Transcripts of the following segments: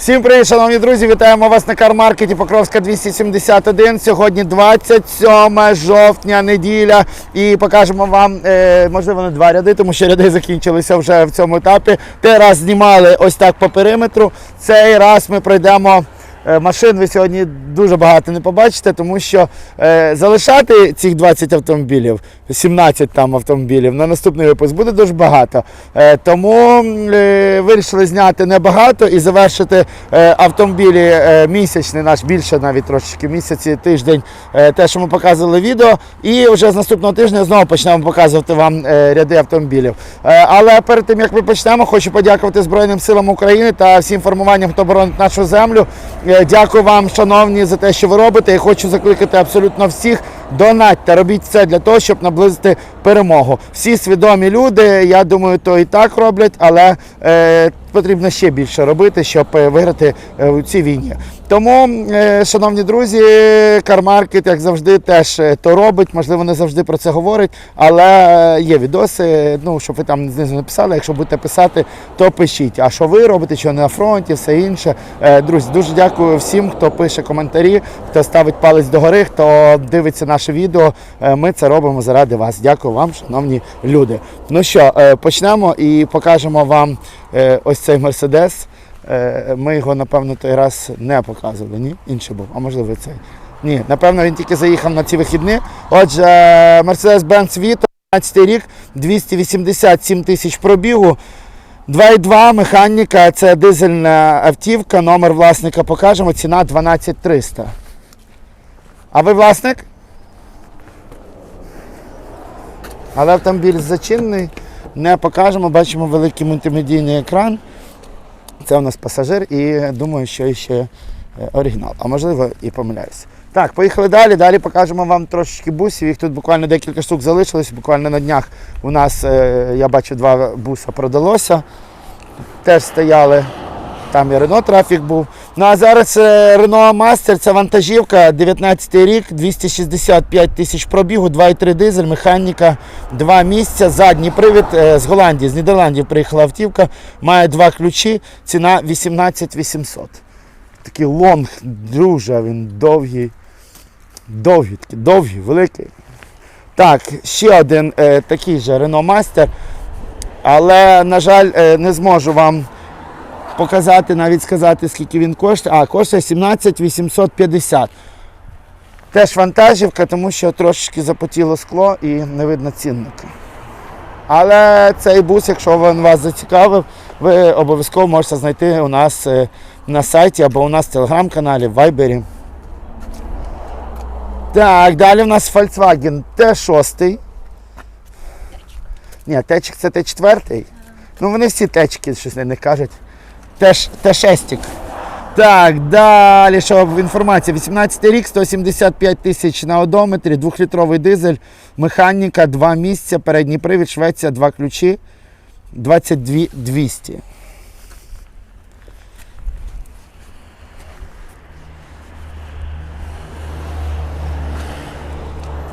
Всім привіт, шановні друзі! Вітаємо вас на кармаркеті Покровська 271. Сьогодні 27 жовтня, неділя. І покажемо вам, е, можливо, не два ряди, тому що ряди закінчилися вже в цьому етапі. Те раз знімали ось так по периметру. Цей раз ми пройдемо. Е, Машин ви сьогодні дуже багато не побачите, тому що е, залишати цих 20 автомобілів, 17 там автомобілів на наступний випуск буде дуже багато. Е, тому вирішили зняти небагато і завершити автомобілі місячний наш більше навіть трошечки місяці, тиждень, те, що ми показували відео. І вже з наступного тижня знову почнемо показувати вам ряди автомобілів. Але перед тим як ми почнемо, хочу подякувати Збройним силам України та всім формуванням, хто боронить нашу землю. Е, Дякую вам, шановні, за те, що ви робите. Я хочу закликати абсолютно всіх. Донатьте, робіть все для того, щоб наблизити перемогу. Всі свідомі люди, я думаю, то і так роблять, але е, потрібно ще більше робити, щоб е, виграти е, у цій війні. Тому, е, шановні друзі, Кармаркет, як завжди, теж е, то робить. Можливо, не завжди про це говорить, але е, є відоси. Ну, щоб ви там знизу написали. Якщо будете писати, то пишіть. А що ви робите, що не на фронті, все інше. Е, Друзі, дуже дякую всім, хто пише коментарі, хто ставить палець догори, хто дивиться наше відео. Е, Ми це робимо заради вас. Дякую вам, шановні люди. Ну що, е, почнемо і покажемо вам е, ось цей мерседес. Е, Ми його, напевно, той раз не показували. Ні? Інший був, а можливо цей. Ні, напевно, він тільки заїхав на ці вихідні. Отже, Mercedes-Benz Vito, 15 рік, 287 тисяч пробігу. 2,2 механіка, це дизельна автівка, номер власника покажемо, ціна 12300. А ви власник? Але автомобіль зачинений, не покажемо, бачимо великий мультимедійний екран. Це у нас пасажир і думаю, що ще е, оригінал. А можливо і помиляюся. Так, поїхали далі. Далі покажемо вам трошечки бусів. Їх тут буквально декілька штук залишилось. Буквально на днях у нас, е, я бачу, два буса продалося. Теж стояли. Там і Рено трафік був. Ну а зараз е, Renault Master, це вантажівка, 19 рік, 265 тисяч пробігу, 2,3 дизель, механіка, два місця, задній привід е, з Голландії, з Нідерландів приїхала автівка, має два ключі, ціна 18 800. Такий лонг, дуже він довгий. Довгий, такий, довгий, великий. Так, ще один е, такий же Renault Master, але, на жаль, е, не зможу вам показати, навіть сказати, скільки він коштує. А, коштує 17 850. Теж вантажівка, тому що трошечки запотіло скло і не видно цінника. Але цей бус, якщо він вас зацікавив, ви обов'язково можете знайти у нас е, на сайті або у нас в телеграм-каналі, в Вайбері. Так, далі у нас Volkswagen T6. Ні, течик це Т4. Ну вони всі течки щось не кажуть. Т6. Так, далі, що інформація. 18 рік, 175 тисяч на одометрі, 2-літровий дизель, механіка, 2 місця, передній привід, Швеція, 2 ключі, 22 200.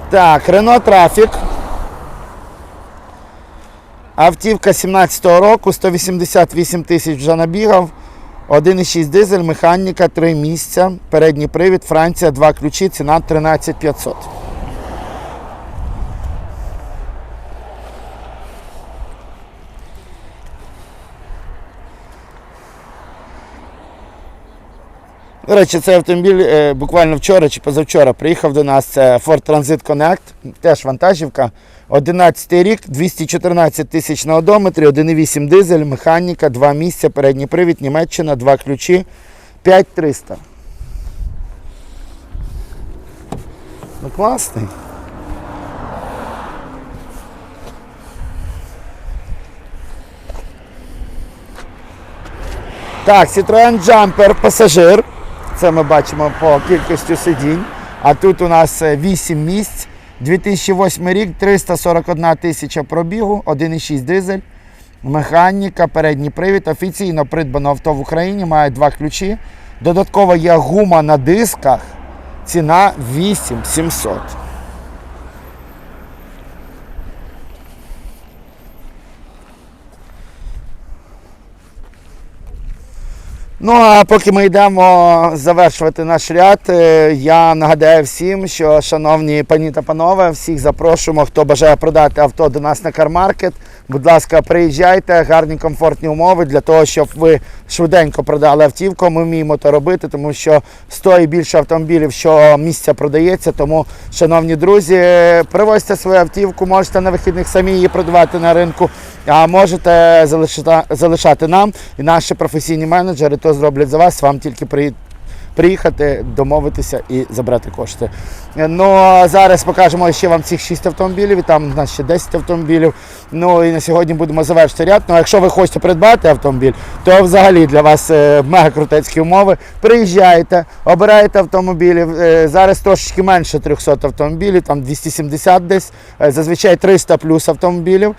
Так, Renault Traffic. Автівка 17-го року, 188 тисяч вже набігав. 1,6 дизель, механіка, 3 місця, передній привід, Франція, 2 ключі, ціна 13 500. До речі, цей автомобіль е, буквально вчора чи позавчора приїхав до нас. Це Ford Transit Connect, теж вантажівка. 11 рік, 214 тисяч на одометрі, 1,8 дизель, механіка, 2 місця, передній привід, Німеччина, 2 ключі, 5300. Ну класний. Так, Citroen Jumper пасажир. Це ми бачимо по кількості сидінь. А тут у нас 8 місць. 2008 рік, 341 тисяча пробігу, 1,6 дизель, механіка, передній привід. Офіційно придбано авто в Україні, має два ключі. Додатково є гума на дисках. Ціна 8700. Ну а поки ми йдемо завершувати наш ряд, е, я нагадаю всім, що, шановні пані та панове, всіх запрошуємо, хто бажає продати авто до нас на кармаркет. Будь ласка, приїжджайте, гарні комфортні умови для того, щоб ви швиденько продали автівку. Ми вміємо то робити, тому що 100 і більше автомобілів щомісяця продається. Тому, шановні друзі, привозьте свою автівку, можете на вихідних самі її продавати на ринку, а можете залишати нам і наші професійні менеджери то зроблять за вас. Вам тільки приїхати, домовитися і забрати кошти. Ну а зараз покажемо ще вам цих 6 автомобілів, і там у нас ще 10 автомобілів. Ну і на сьогодні будемо завершити ряд. Ну а якщо ви хочете придбати автомобіль, то взагалі для вас е, мега крутецькі умови. Приїжджайте, обираєте автомобілів. Е, Зараз трошечки менше 300 автомобілів, там 270 десь, е, зазвичай 300 плюс автомобілів.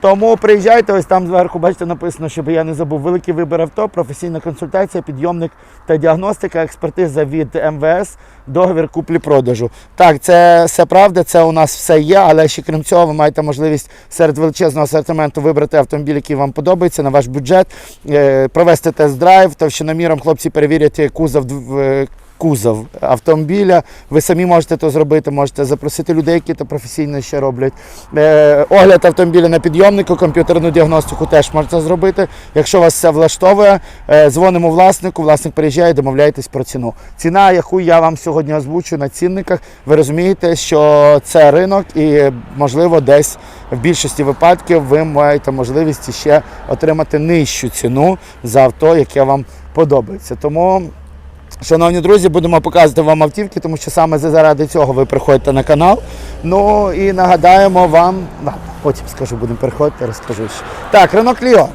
Тому приїжджайте, ось там зверху, бачите, написано, щоб я не забув. Великий вибір авто, професійна консультація, підйомник та діагностика, експертиза від МВС, договір куплі-продажу. Так, це все правда, це у нас все є, але ще крім цього, ви маєте можливість серед величезного асортименту вибрати автомобіль, який вам подобається на ваш бюджет, е, провести тест-драйв, товщиноміром хлопці перевірять кузов. Кузов автомобіля, ви самі можете то зробити, можете запросити людей, які то професійно ще роблять. Е, огляд автомобіля на підйомнику, комп'ютерну діагностику теж можете зробити. Якщо вас все влаштовує, е, дзвонимо власнику, власник приїжджає, домовляєтесь про ціну. Ціна, яку я вам сьогодні озвучу на цінниках, ви розумієте, що це ринок і, можливо, десь в більшості випадків ви маєте можливість ще отримати нижчу ціну за авто, яке вам подобається. Тому. Шановні друзі, будемо показувати вам автівки, тому що саме заради цього ви приходите на канал. Ну і нагадаємо вам, ладно, потім скажу, будемо переходити, розкажу. ще. Так, Renault Clio.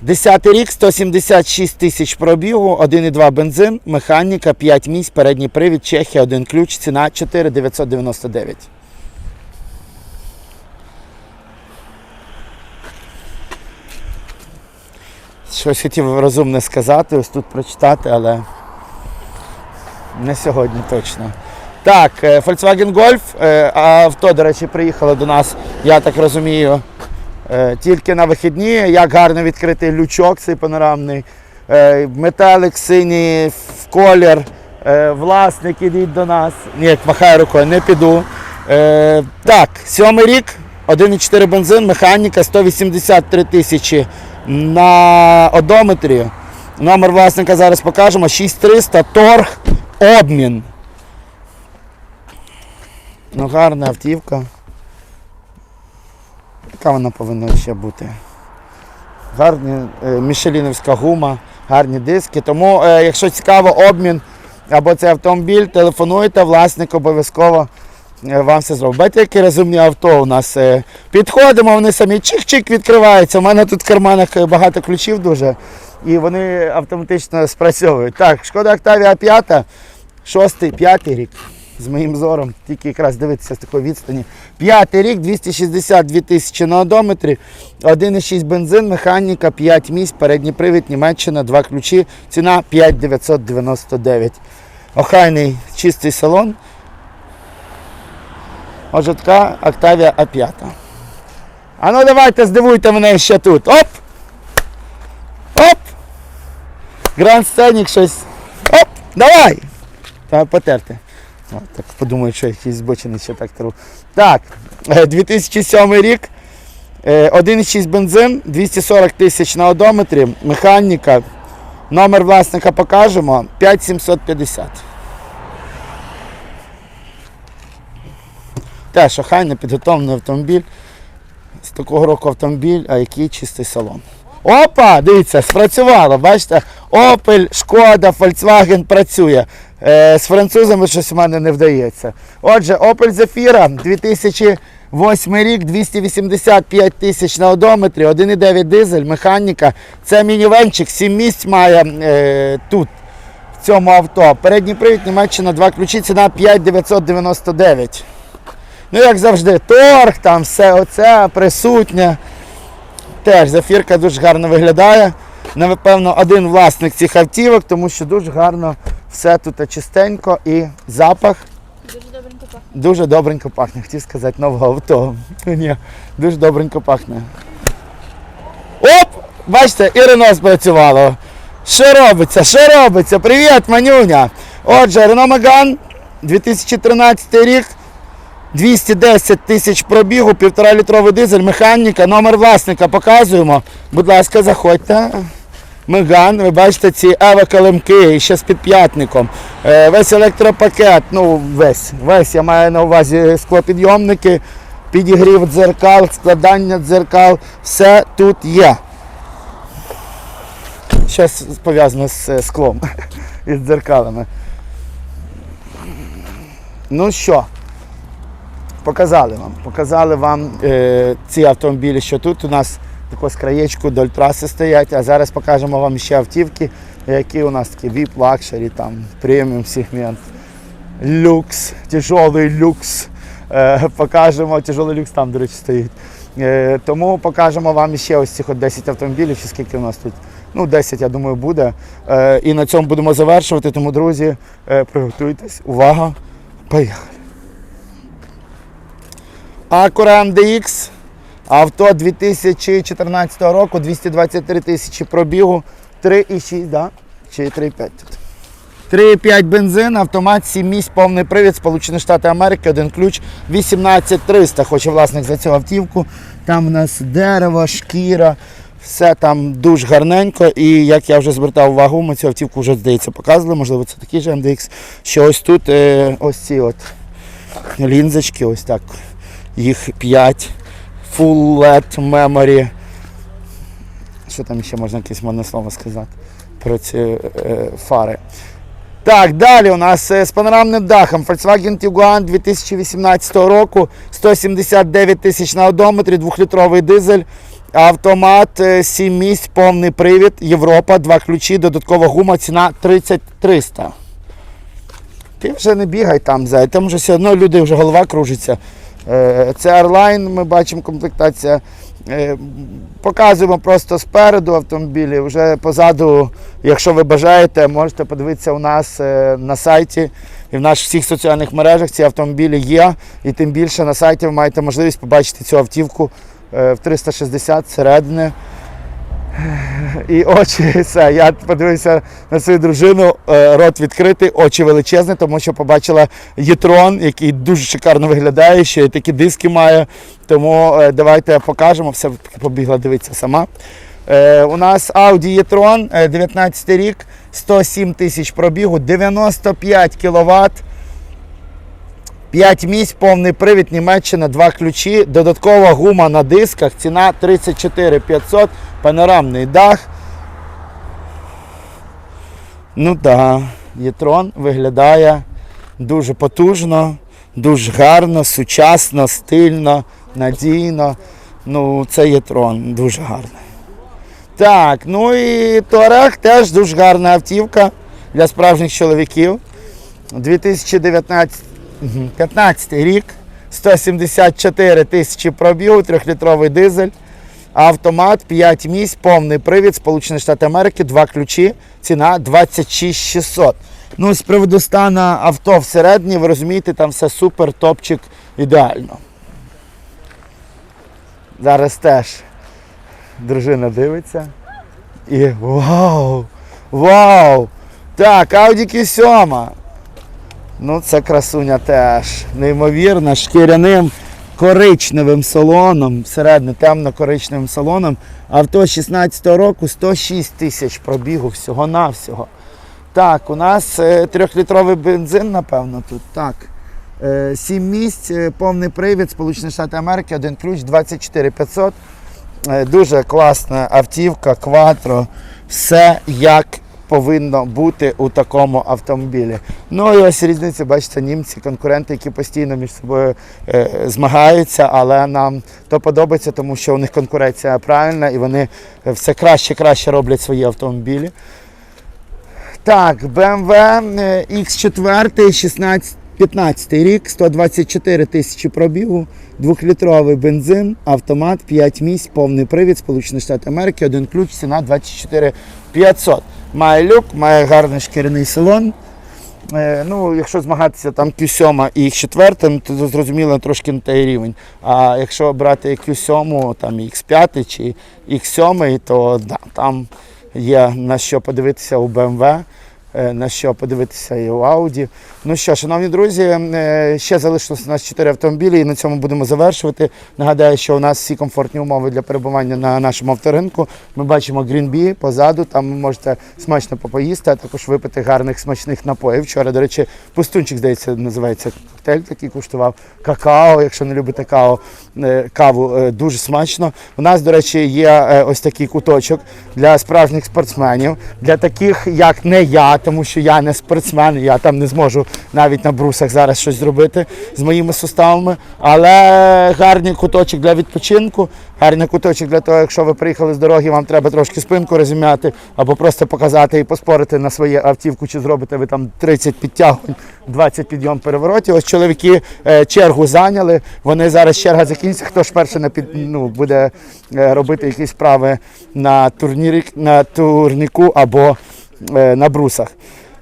10 рік, 176 тисяч пробігу, 1,2 бензин, механіка, 5 місць, передній привід, Чехія, один ключ, ціна 4,999. Щось хотів розумне сказати, ось тут прочитати, але не сьогодні точно. Так, е, Volkswagen Golf. е, Авто, до речі, приїхало до нас, я так розумію, е, тільки на вихідні. Як гарно відкритий лючок цей панорамний. Металик синій в колір. Власник ідіть до нас. Ні, як махає рукою, не піду. Так, сьомий рік, 1,4 бензин, механіка, 183 тисячі на одометрі. Номер власника зараз покажемо. 6300, торг, обмін. Ну, гарна автівка. Яка вона повинна ще бути? Гарні, е, мішелінівська гума, гарні диски. Тому, е, якщо цікаво, обмін або це автомобіль, телефонуйте, власник обов'язково вам все зробить. Бачите, які розумні авто у нас. е, Підходимо, вони самі чик-чик відкриваються. У мене тут в карманах е, багато ключів дуже. І вони автоматично спрацьовують. Так, шкода Октавія 5, 6, 5 рік. З моїм зором, тільки якраз дивитися з такої відстані. П'ятий рік, 262 тисячі на одометрі, 1,6 бензин, механіка, 5 місць, передній привід, Німеччина, 2 ключі, ціна 5999. Охайний чистий салон. Така Octavia А5. А ну давайте здивуйте мене ще тут. Оп! Оп! Гранд Сценік щось. Оп! Давай! Треба потерти. О, так подумаю, що якийсь збочений ще так тру. Так, е, 2007 рік. е, 1,6 бензин, 240 тисяч на одометрі, механіка. Номер власника покажемо 5750. Теж охайно підготовлений автомобіль. З такого року автомобіль, а який чистий салон. Опа! Дивіться, спрацювало. Бачите? Opel, Шкода, Volkswagen працює. Е, з французами щось в мене не вдається. Отже, Opel Zafira 2008 рік, 285 тисяч на одометрі, 1,9 дизель, механіка. Це мінівенчик, 7 місць має е, тут, в цьому авто. Передній привід, Німеччина, два ключі, ціна 5999. Ну, як завжди, торг, там все оце присутнє. Теж зафірка дуже гарно виглядає. Напевно, один власник цих автівок, тому що дуже гарно все тут чистенько і запах Дуже добренько пахне. дуже добренько пахне. Хотів сказати нового авто. Ні, дуже добренько пахне. Оп! Бачите, і Рено спрацювало. Що робиться? Що робиться? Привіт, манюня! Отже, Рено Меган, 2013 рік, 210 тисяч пробігу, 1,5 літровий дизель, механіка, номер власника показуємо. Будь ласка, заходьте. Меган, ви бачите ці ево-килимки ще з підп'ятником. Е, Весь електропакет, ну весь, весь, я маю на увазі склопідйомники, підігрів дзеркал, складання дзеркал, все тут є. Щось пов'язано з е, склом і з дзеркалами. Ну що, показали вам. Показали вам е, ці автомобілі, що тут у нас тако з краєчку до траси стоять. А зараз покажемо вам ще автівки, які у нас такі VIP Luxury, там преміум сегмент, люкс, тяжелий люкс. Е, покажемо, тяжелий люкс там, до речі, стоїть. Е, тому покажемо вам ще ось цих от 10 автомобілів, чи скільки у нас тут. Ну, 10, я думаю, буде. Е, і на цьому будемо завершувати. Тому, друзі, е, приготуйтесь. Увага! Поїхали! Acura MDX. Авто 2014 року, 223 тисячі пробігу, 3,6, да? Чи 3,5 тут? 3,5 бензин, автомат, 7 місць, повний привід, Сполучені Штати Америки, один ключ, 18300. Хоче власник за цю автівку. Там у нас дерево, шкіра, все там дуже гарненько. І як я вже звертав увагу, ми цю автівку вже, здається, показували, можливо, це такий же MDX, що ось тут е, ось ці от лінзочки, ось так. Їх 5. Full LED memory. Що там ще можна якесь модне слово сказати про ці е, фари. Так, далі у нас е, з панорамним дахом Volkswagen Tiguan 2018 року, 179 тисяч на одометрі, 2-літровий дизель, автомат, 7 місць, повний привід, Європа, 2 ключі, додаткова гума, ціна 30 300. Ти вже не бігай там, зай, там вже все одно люди, вже голова кружиться. Е, Це Airline, ми бачимо комплектація. Е, Показуємо просто спереду автомобілі. Вже позаду, якщо ви бажаєте, можете подивитися у нас е, на сайті і в наших всіх соціальних мережах ці автомобілі є. І тим більше на сайті ви маєте можливість побачити цю автівку в 360 зсередини. І очі, все. Я подивився на свою дружину, е, рот відкритий, очі величезні, тому що побачила Єтрон, який дуже шикарно виглядає, ще такі диски має. Тому е, давайте покажемо, все побігла дивитися сама. Е, У нас Audi е, 19 рік, 107 тисяч пробігу, 95 кВт. 5 місць, повний привід, Німеччина, 2 ключі, додаткова гума на дисках, ціна 34 500, панорамний дах. Ну так, да, Єтрон виглядає дуже потужно, дуже гарно, сучасно, стильно, надійно. Ну, це Єтрон, дуже гарний. Так, ну і Touareg теж дуже гарна автівка для справжніх чоловіків. 2019 Мгм. 15 рік, 174 тисячі пробігу, 3-літровий дизель, автомат, 5 місць, повний привід, Сполучені Штати Америки, 2 ключі, ціна 26 600. Ну, з приводу стану авто всередині, ви розумієте, там все супер, топчик, ідеально. Зараз теж дружина дивиться. І вау! Вау! Так, Audi Q7. Ну, це красуня теж. Неймовірна, шкіряним коричневим салоном, всередині темно-коричневим салоном. Авто 16 року 106 тисяч пробігу всього-навсього. Так, у нас е, трьохлітровий бензин, напевно, тут. Так. Е, Сім місць, е, повний привід, Сполучені Штати Америки, один ключ, 24 500. Е, Дуже класна автівка, кватро. Все як повинно бути у такому автомобілі. Ну і ось різниця, бачите, німці, конкуренти, які постійно між собою е, змагаються, але нам то подобається, тому що у них конкуренція правильна і вони е, все краще краще роблять свої автомобілі. Так, BMW е, X4 16 15 рік, 124 тисячі пробігу, 2-літровий бензин, автомат, 5 місць, повний привід, Сполучені Штати Америки, один ключ, ціна 24 500. Має люк, має гарний шкіряний салон. Е, Ну, якщо змагатися там Q7 і X4, то зрозуміло трошки не той рівень. А якщо брати Q7, там і X5 чи X7, то да, там є на що подивитися у BMW, на що подивитися і у Audi. Ну що, шановні друзі, е, ще залишилось у нас 4 автомобілі, і на цьому будемо завершувати. Нагадаю, що у нас всі комфортні умови для перебування на нашому авторинку. Ми бачимо Bee позаду, там ви можете смачно попоїсти, а також випити гарних смачних напоїв. Вчора, до речі, пустунчик, здається, називається коктейль, такий куштував. Какао, якщо не любите као, е, каву, е, дуже смачно. У нас, до речі, є е, ось такий куточок для справжніх спортсменів, для таких, як не я, тому що я не спортсмен, я там не зможу навіть на брусах зараз щось зробити з моїми суставами. Але гарний куточок для відпочинку, гарний куточок для того, якщо ви приїхали з дороги, вам треба трошки спинку розім'яти, або просто показати і поспорити на своє автівку, чи зробите ви там 30 підтягувань, 20 підйом переворотів. Ось чоловіки е, чергу зайняли. Вони зараз черга закінчиться. Хто ж перший на під, ну, буде е, робити якісь справи на турнірі, на турніку або на брусах.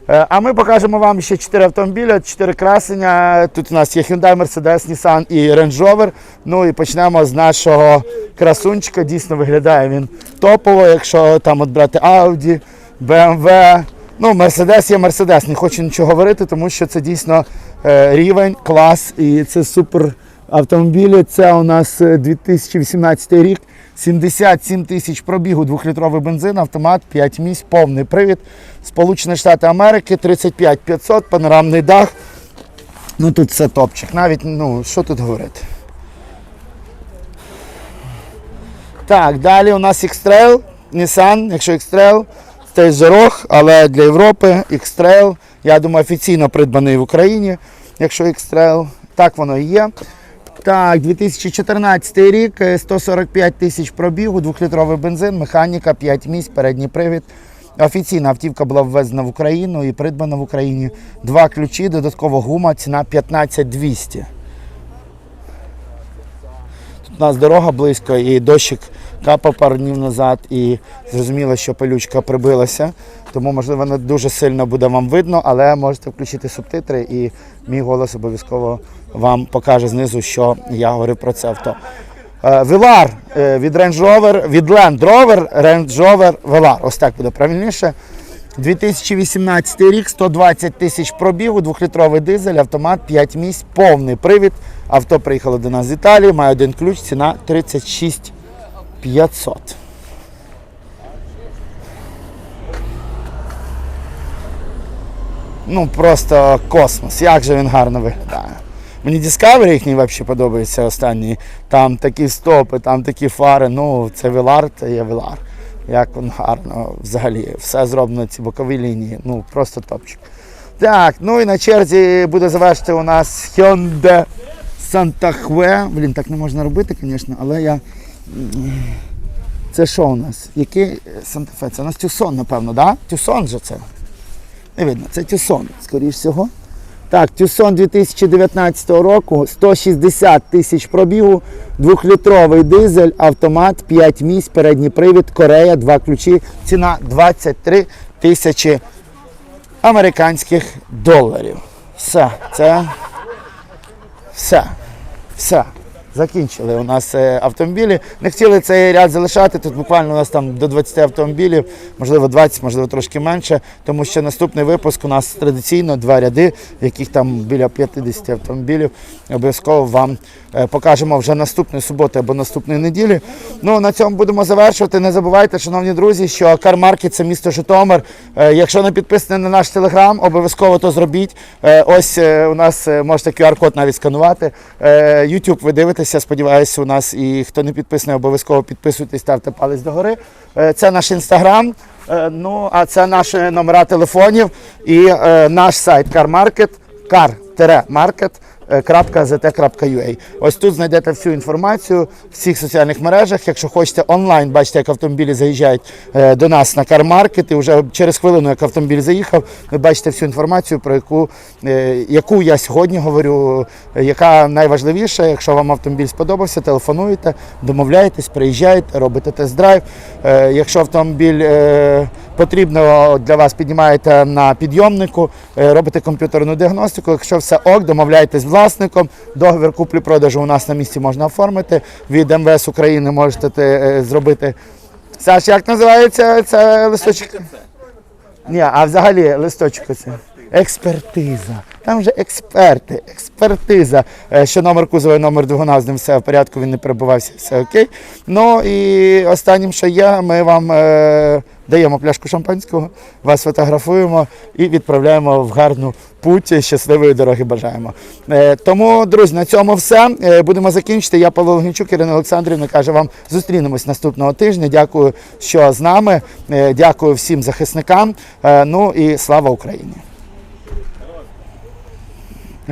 Е, А ми покажемо вам ще 4 автомобіля, 4 красення. Тут у нас є Hyundai, Mercedes, Nissan і Range Rover. Ну і почнемо з нашого красунчика. Дійсно виглядає він топово, якщо там от брати Audi, BMW. Ну, Mercedes є Mercedes, не хочу нічого говорити, тому що це дійсно е, рівень, клас і це супер автомобілі. Це у нас е, 2018 рік. 77 тисяч пробігу, 2-літровий бензин, автомат, 5 місць, повний привід. Сполучені Штати Америки, 35 500, панорамний дах. Ну тут все топчик. Навіть, ну, що тут говорити. Так, далі у нас X-Trail, Nissan, якщо X-Trail, це Зорох, але для Європи X-Trail, я думаю, офіційно придбаний в Україні, якщо X-Trail. Так воно і є. Так, 2014 рік, е, 145 тисяч пробігу, 2-літровий бензин, механіка, 5 місць, передній привід. Офіційна автівка була ввезена в Україну і придбана в Україні. Два ключі, додатково гума, ціна 15 200. Тут у нас дорога близько і дощик капав пару днів назад, і зрозуміло, що пилючка прибилася. Тому, можливо, не дуже сильно буде вам видно, але можете включити субтитри, і мій голос обов'язково вам покаже знизу, що я говорив про це авто. Е, Velar е, від Range Rover, від Land Rover, Range Rover Velar. Ось так буде правильніше. 2018 рік, 120 тисяч пробігу, 2-літровий дизель, автомат, 5 місць, повний привід. Авто приїхало до нас з Італії, має один ключ, ціна 36 500. Ну просто космос. Як же він гарно виглядає. Мені Discovery їхній взагалі подобається останній. Там такі стопи, там такі фари. Ну, це Velar, це є Velar. Як він гарно взагалі. Все зроблено ці бокові лінії. Ну, просто топчик. Так, ну і на черзі буде завершити у нас Hyundai Santa Fe. Блін, так не можна робити, звісно, але я. Це що у нас? Який Fe? Це у нас Тюсон, напевно? Да? Тюсон же це. Не видно, це Тюсон, скоріш всього. Так, Тюсон 2019 року, 160 тисяч пробігу, 2-літровий дизель, автомат, 5 місць, передній привід, Корея, 2 ключі, ціна 23 тисячі американських доларів. Все, це все. Все. Закінчили у нас е, автомобілі. Не хотіли цей ряд залишати. Тут буквально у нас там до 20 автомобілів, можливо 20, можливо трошки менше. Тому що наступний випуск у нас традиційно два ряди, в яких там біля 50 автомобілів. Обов'язково вам е, покажемо вже наступної суботи або наступної неділі. Ну на цьому будемо завершувати. Не забувайте, шановні друзі, що Кармаркет це місто Житомир. Е, Якщо не підписані на наш телеграм, обов'язково то зробіть. Ось у нас можете QR-код навіть сканувати. YouTube ви дивитеся, сподіваюся, у нас і хто не підписаний, обов'язково підписуйтесь, ставте палець догори. Е, Це наш інстаграм. Е, Ну, а це наші номера телефонів і е, наш сайт CarMarket, car-market zt.ua. Ось тут знайдете всю інформацію в всіх соціальних мережах. Якщо хочете онлайн, бачите, як автомобілі заїжджають е, до нас на кармаркет, і вже через хвилину, як автомобіль заїхав, ви бачите всю інформацію, про яку, е, яку я сьогодні говорю, е, яка найважливіша. Якщо вам автомобіль сподобався, телефонуєте, домовляєтесь, приїжджаєте, робите тест-драйв. Е, Якщо автомобіль е, потрібно для вас, піднімаєте на підйомнику, е, робите комп'ютерну діагностику. Якщо все ок, домовляєтесь з власником. Договір куплі-продажу у нас на місці можна оформити. Від МВС України можете е, зробити. Саш, як називається ця листочок? Ні, а взагалі листочок оце. Експертиза. Там же експерти, експертиза. Е, Що номер кузова і номер двигуна з ним все в порядку, він не перебувався, все окей. Ну і останнім, що є, ми вам даємо пляшку шампанського, вас фотографуємо і відправляємо в гарну путь. Щасливої дороги бажаємо. Е, тому, друзі, на цьому все. Е, будемо закінчити. Я Павло Логінчук, Ірина Олександрівна каже вам зустрінемось наступного тижня. Дякую, що з нами. Е, дякую всім захисникам. Ну і слава Україні!